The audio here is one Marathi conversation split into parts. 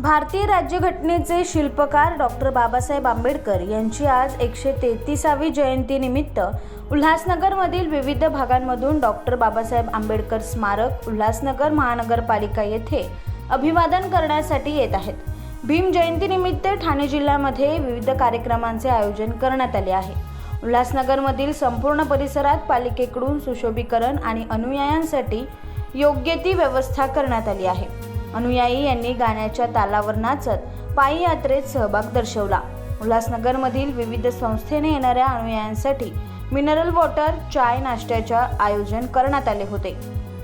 भारतीय राज्यघटनेचे शिल्पकार डॉक्टर बाबासाहेब आंबेडकर यांची आज एकशे तेहतीसावी जयंतीनिमित्त उल्हासनगरमधील विविध भागांमधून डॉक्टर बाबासाहेब आंबेडकर स्मारक उल्हासनगर महानगरपालिका येथे अभिवादन करण्यासाठी येत आहेत. भीम जयंतीनिमित्त ठाणे जिल्ह्यामध्ये विविध कार्यक्रमांचे आयोजन करण्यात आले आहे. उल्हासनगरमधील संपूर्ण परिसरात पालिकेकडून सुशोभीकरण आणि अनुयायांसाठी योग्य ती व्यवस्था करण्यात आली आहे. अनुयायी यांनी गाण्याच्या तालावर नाचत पायी यात्रेत सहभाग दर्शवला. उल्हासनगरमधील विविध संस्थेने येणाऱ्या अनुयायांसाठी मिनरल वॉटर चाय नाश्त्याच्या आयोजन करण्यात आले होते.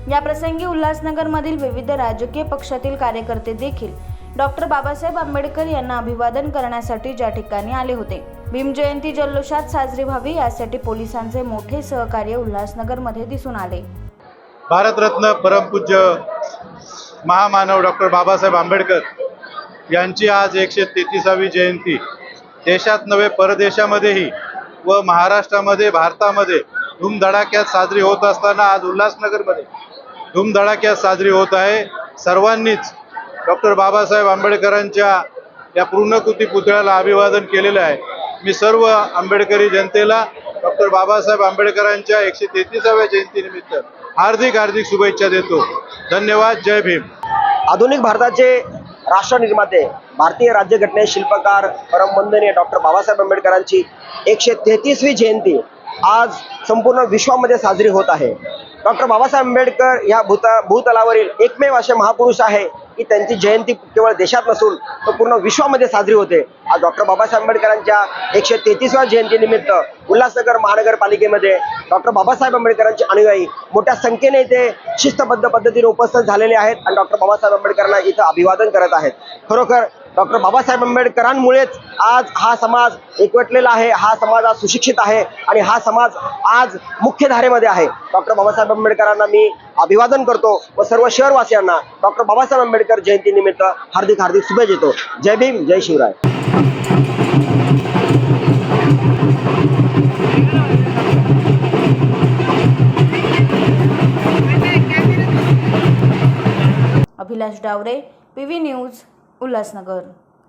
या प्रसंगी उल्हासनगरमधील विविध राजकीय पक्षातील कार्यकर्ते देखील डॉक्टर बाबासाहेब आंबेडकर यांना अभिवादन करण्यासाठी ज्या ठिकाणी आले होते. भीमजयंती जल्लोषात साजरी व्हावी यासाठी पोलिसांचे मोठे सहकार्य उल्हासनगरमध्ये दिसून आले. भारतरत्न परमपूज्य महामानव डॉक्टर बाबासाहेब आंबेडकर यांची आज एकशे तेहतीसावी जयंती. देशात नव्हे परदेशामध्येही व महाराष्ट्रामध्ये भारतामध्ये धूमधडाक्यात साजरी होत असताना आज उल्हासनगरमध्ये धूमधडाक्यात साजरी होत आहे. सर्वांनीच डॉक्टर बाबासाहेब आंबेडकरांच्या या पूर्णकृती पुतळ्याला अभिवादन केलेलं आहे. मी सर्व आंबेडकरी जनतेला डॉक्टर बाबासाहेब आंबेडकरांच्या एकशे तेहतीसाव्या जयंतीनिमित्त हार्दिक हार्दिक शुभेच्छा देतो. धन्यवाद जय भीम. आधुनिक भारताचे राष्ट्रनिर्माते भारतीय राज्यघटने शिल्पकार परमवंदनीय डॉक्टर बाबासाहेब आंबेडकरांची एकशे तेहतीसवी जयंती आज संपूर्ण विश्वामध्ये साजरी होत आहे. डॉक्टर बाबासाहेब आंबेडकर या भूता भूतलावरील एकमेव असे महापुरुष आहे की त्यांची जयंती केवळ देशात नसून तर पूर्ण विश्वामध्ये साजरी होते. आज डॉक्टर बाबासाहेब आंबेडकरांच्या एकशे तेहतीसव्या जयंतीनिमित्त उल्हासनगर महानगरपालिकेमध्ये डॉक्टर बाबासाहेब आंबेडकरांचे अनुयायी मोठ्या संख्येने इथे शिस्तबद्ध पद्धतीने उपस्थित झालेले आहेत आणि डॉक्टर बाबासाहेब आंबेडकरांना इथं अभिवादन करत आहेत. खरोखर डॉक्टर बाबासाहेब आंबेडकरांमुळेच आज हा समाज एकवटलेला आहे हा समाज आज सुशिक्षित आहे आणि हा समाज आज मुख्यधारेमध्ये आहे. डॉक्टर बाबासाहेब आंबेडकरांना मी अभिवादन करतो व सर्व शहरवासियांना डॉक्टर बाबासाहेब आंबेडकर जयंतीनिमित्त हार्दिक हार्दिक शुभेच्छा देतो. जय भीम जय Shivray. Abhilash Daware P V news Ulhasnagar